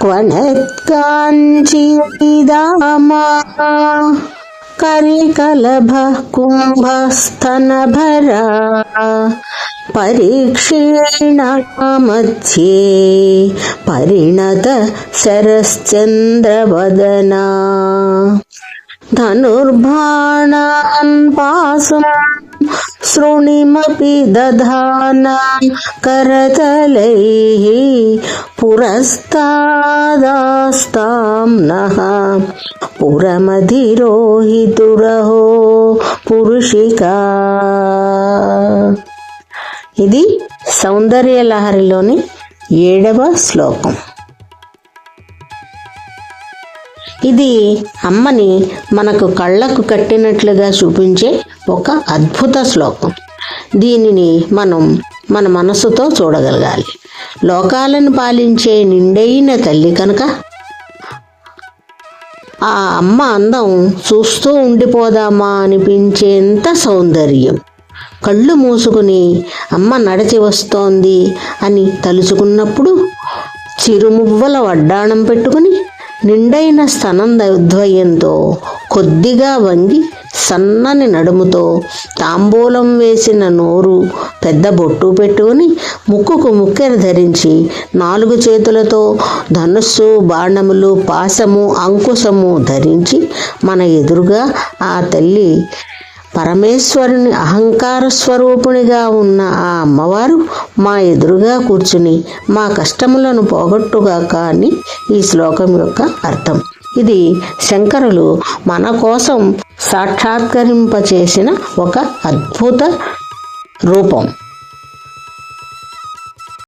क्वणत्काञ्चीदामा करिकलभ कुम्भस्तनभरा परीक्षीणा परिणत शरश्चन्द्रवदना धनुर्बाणान् पासुं शृणिमपि दधाना करतलैः पुरस्तादास्तां नः पुरमधिरोहितुरहो పురుషికా ఇది సౌందర్యలహరిలోని ఏడవ శ్లోకం ఇది అమ్మని మనకు కళ్ళకు కట్టినట్లుగా చూపించే ఒక అద్భుత శ్లోకం. దీనిని మనం మన మనసుతో చూడగలగాలి. లోకాలను పాలించే నిండైన తల్లి కనుక ఆ అమ్మ అందం చూస్తూ ఉండిపోదామా అనిపించేంత సౌందర్యం. కళ్ళు మూసుకుని అమ్మ నడిచి వస్తోంది అని తలుచుకున్నప్పుడు చిరుమువ్వల వడ్డాణం పెట్టుకుని నిండైన స్తనంద్వయంతో కొద్దిగా వంగి సన్నని నడుముతో తాంబూలం వేసిన నోరు పెద్ద బొట్టు పెట్టుకుని ముక్కుకు ముక్కెర ధరించి నాలుగు చేతులతో ధనుస్సు బాణములు పాశము అంకుశము ధరించి మన ఎదురుగా ఆ తల్లి పరమేశ్వరుని అహంకార స్వరూపునిగా ఉన్న ఆ అమ్మవారు మా ఎదురుగా కూర్చుని మా కష్టములను పోగొట్టుగాక అని ఈ శ్లోకం యొక్క అర్థం. ఇది శంకరులు మన కోసం సాక్షాత్కరింపచేసిన ఒక అద్భుత రూపం.